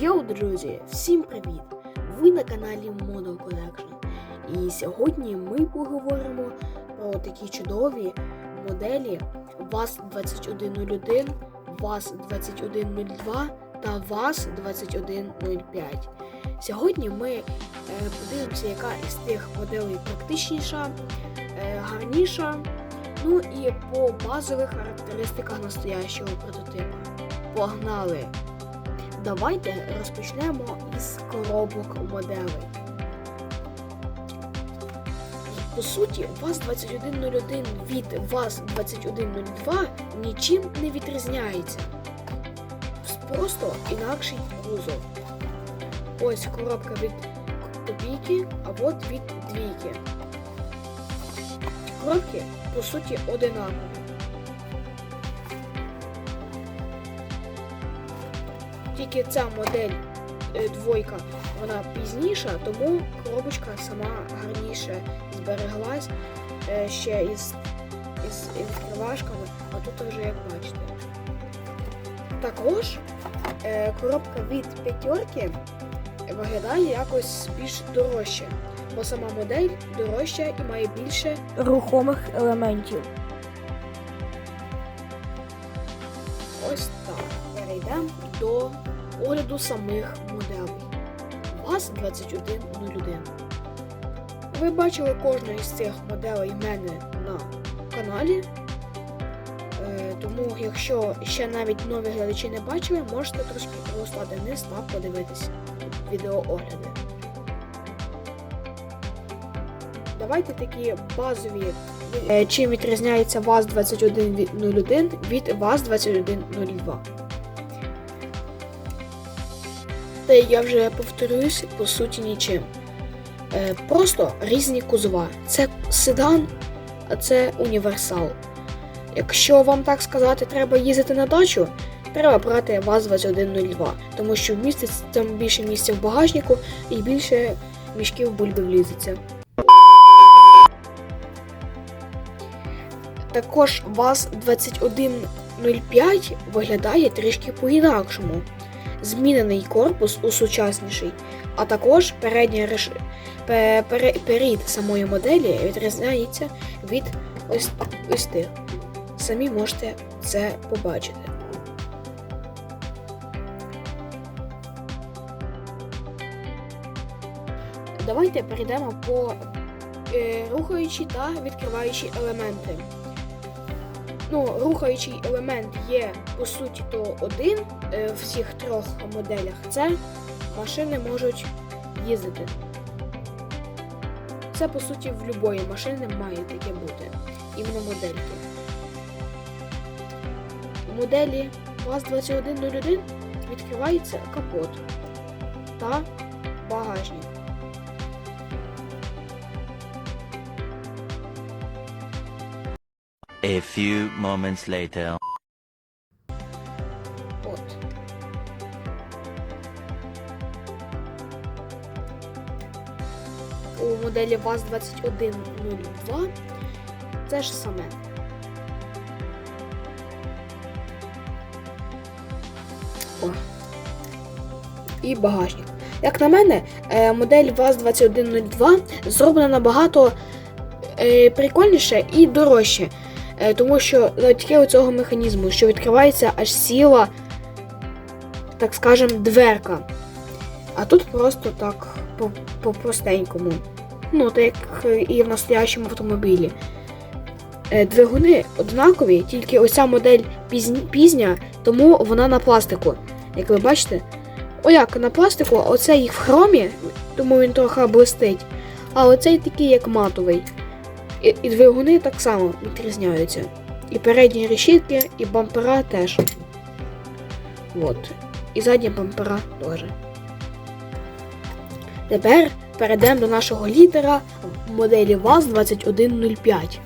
Йоу, друзі, всім привіт! Ви на каналі Model Collection. І сьогодні ми поговоримо про такі чудові моделі VAZ-2101, VAZ-2102 та VAZ-2105. Сьогодні ми е, подивимося, яка із тих моделей практичніша, е, гарніша, ну і по базових характеристиках настоящого прототипа. Погнали! Давайте розпочнемо із коробок моделей. По суті, ВАЗ-2101 від ВАЗ-2102 нічим не відрізняється. Просто інакший кузов. Ось коробка від копійки, а от від двійки. Коробки, по суті, одинакові. Тільки ця модель е, двойка, вона пізніша, тому коробочка сама гарніше збереглась е, ще із, із відкривашками, а тут вже як бачите. Також е, коробка від п'ятерки виглядає якось більш дорожче, бо сама модель дорожча і має більше рухомих елементів. Ось так. Перейдемо до огляду самих моделей. ВАЗ-2101. Ви бачили кожну із цих моделей мене на каналі. Е, тому, якщо ще навіть нові глядачі не бачили, можете трошки пролистати вниз та подивитися відеоогляди. Давайте такі базові, е, чим відрізняється ВАЗ-2101 від ВАЗ-2102. Та я вже повторююсь, по суті, нічим. Е, просто різні кузова. Це седан, а це універсал. Якщо вам так сказати, треба їздити на дачу, треба брати ВАЗ-2102, тому що вмістить там більше місця в багажнику і більше мішків бульби влізеться. Також ВАЗ-2105 виглядає трішки по-інакшому. Змінений корпус усучасніший, а також передня реш... пе- пере- перед самої моделі відрізняється від ось, ось тих. Самі можете це побачити. Давайте перейдемо по е, рухаючі та відкриваючі елементи. Ну, рухаючий елемент є по суті то один е, в всіх трьох моделях. Це машини можуть їздити. Це по суті в будь-якої машини має таке бути. Іменно модельки. У моделі ВАЗ-2101 відкривається капот та багажник. A few moments later. От. У моделі ВАЗ-2102 це ж саме. О. І багажник. Як на мене, е, модель ВАЗ-2102 зроблена набагато е, прикольніше і дорожче. Е, Тому що завдяки цього механізму, що відкривається аж ціла, так скажем, дверка. А тут просто так по- по-простенькому. Ну, так як і в настоящому автомобілі. Е, Двигуни однакові, тільки оця модель пізня, тому вона на пластику. Як ви бачите, о як на пластику, а оцей в хромі, тому він трохи блистить. А оцей такий як матовий. І, і двигуни так само відрізняються. І передні решітки, і бампера теж. От. І задні бампера теж. Тепер перейдемо до нашого лідера моделі ВАЗ-2105.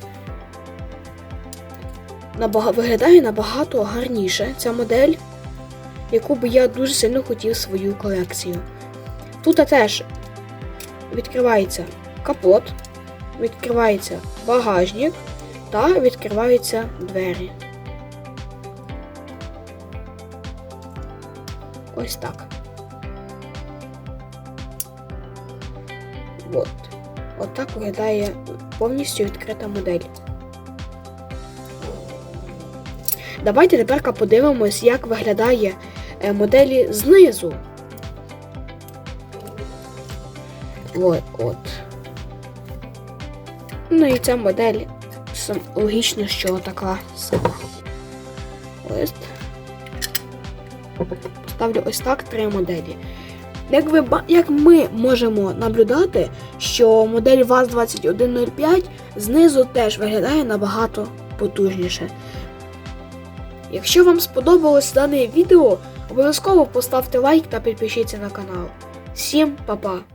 Набага... Виглядає набагато гарніше ця модель, яку би я дуже сильно хотів свою колекцію. Тут теж відкривається капот, відкривається багажник та відкриваються двері. Ось так. От. От виглядає повністю відкрита модель. Давайте тепер подивимось, як виглядає е, моделі знизу. От. от. Ну і ця модель логічно, що така сама. Лист. Ставлю ось так три моделі. Як, ви, як ми можемо наблюдати, що модель ВАЗ-2105 знизу теж виглядає набагато потужніше. Якщо вам сподобалось дане відео, обов'язково поставте лайк та підпишіться на канал. Всім па-па!